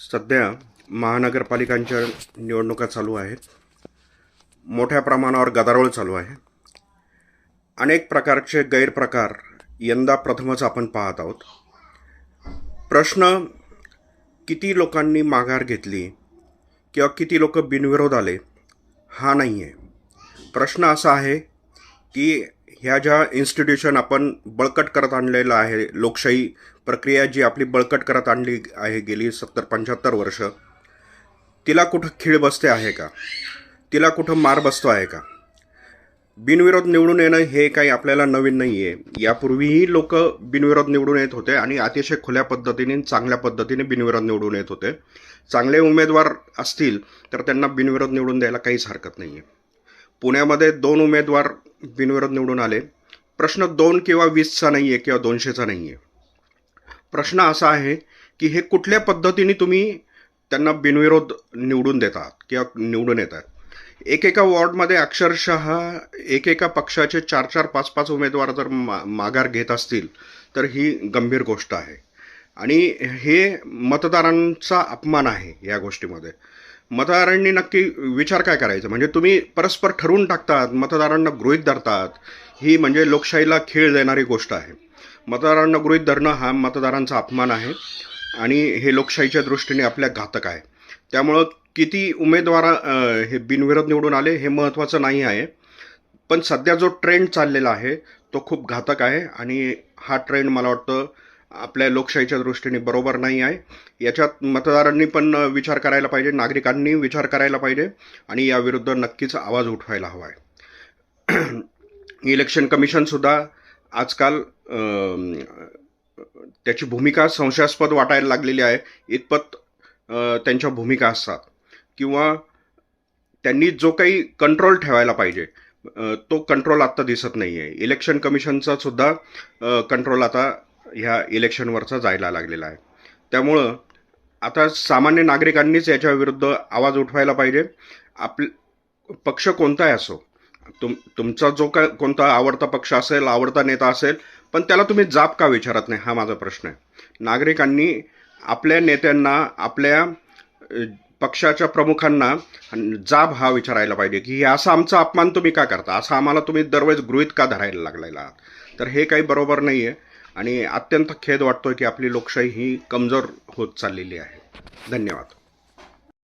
सध्या महानगरपालिकांच्या निवडणुका चालू आहेत. मोठ्या प्रमाणावर गदारोळ चालू आहे. अनेक प्रकारचे गैरप्रकार यंदा प्रथमच आपण पाहत आहोत. प्रश्न किती लोकांनी माघार घेतली किंवा किती लोक बिनविरोध आले हा नाही आहे प्रश्न असा आहे की ह्या ज्या इन्स्टिट्यूशन आपण बळकट करत आणलेलं आहे लोकशाही प्रक्रिया जी आपली बळकट करत आणली आहे गेली सत्तर पंच्याहत्तर वर्ष तिला कुठं खीळ बसते आहे का? तिला कुठं मार बसतो आहे का? बिनविरोध निवडून येणं हे काही आपल्याला नवीन नाही आहे यापूर्वीही लोक बिनविरोध निवडून येत होते आणि अतिशय खुल्या पद्धतीने चांगल्या पद्धतीने बिनविरोध निवडून येत होते. चांगले उमेदवार असतील तर त्यांना बिनविरोध निवडून द्यायला काहीच हरकत नाही आहे पुण्यामध्ये दोन उमेदवार बिनविरोध निवडून आले. प्रश्न दोन किंवा वीसचा नाही आहे किंवा दोनशेचा नाही आहे प्रश्न असा आहे की हे कुठल्या पद्धतीने तुम्ही त्यांना बिनविरोध निवडून देतात किंवा निवडून येतात? एकेका वॉर्डमध्ये अक्षरशः एकेका पक्षाचे चार चार पाच पाच उमेदवार जर मा माघार घेत असतील तर ही गंभीर गोष्ट आहे. आणि हे मतदारांचा अपमान आहे या गोष्टीमध्ये. मतदारांनी नक्की विचार काय करायचा? म्हणजे तुम्ही परस्पर ठरवून टाकतात मतदारांना गृहीत धरतात ही म्हणजे लोकशाहीला खेळ देणारी गोष्ट आहे. मतदारांना गृहीत धरणं हा मतदारांचा अपमान आहे आणि हे लोकशाहीच्या दृष्टीने आपल्या घातक आहे. त्यामुळं किती उमेदवार हे बिनविरोध निवडून आले हे महत्त्वाचं नाही आहे. पण सध्या जो ट्रेंड चाललेला आहे तो खूप घातक आहे आणि हा ट्रेंड मला वाटतं आपल्या लोकशाहीच्या दृष्टीने बरोबर नाही आहे. याच्यात मतदारांनी पण विचार करायला पाहिजे नागरिकांनी विचार करायला पाहिजे आणि याविरुद्ध नक्कीच आवाज उठवायला हवा आहे. इलेक्शन कमिशनसुद्धा आजकाल त्याची भूमिका संशयास्पद वाटायला लागलेली आहे. इतपत त्यांच्या भूमिका असतात. किंवा त्यांनी जो काही कंट्रोल ठेवायला पाहिजे तो कंट्रोल आत्ता दिसत नाही आहे इलेक्शन कमिशनचा सुद्धा कंट्रोल आता ह्या इलेक्शनवरचा जायला लागलेला आहे. त्यामुळं आता सामान्य नागरिकांनीच याच्या विरुद्ध आवाज उठवायला पाहिजे. आप पक्ष कोणताही असो तुम तुमचा जो काय कोणता आवडता पक्ष असेल आवडता नेता असेल पण त्याला तुम्ही जाब का विचारत नाही? हा माझा प्रश्न आहे. नागरिकांनी आपल्या नेत्यांना आपल्या पक्षाच्या प्रमुखांना जाब हा विचारायला पाहिजे की हे असा आमचा अपमान तुम्ही का करता? असा आम्हाला तुम्ही दरवेळेस गृहित का धरायला लागलेला आहात? तर हे काही बरोबर नाही आहे आणि अत्यंत खेद वाटतोय की आपली लोकशाही ही कमजोर होत चाललेली आहे. धन्यवाद.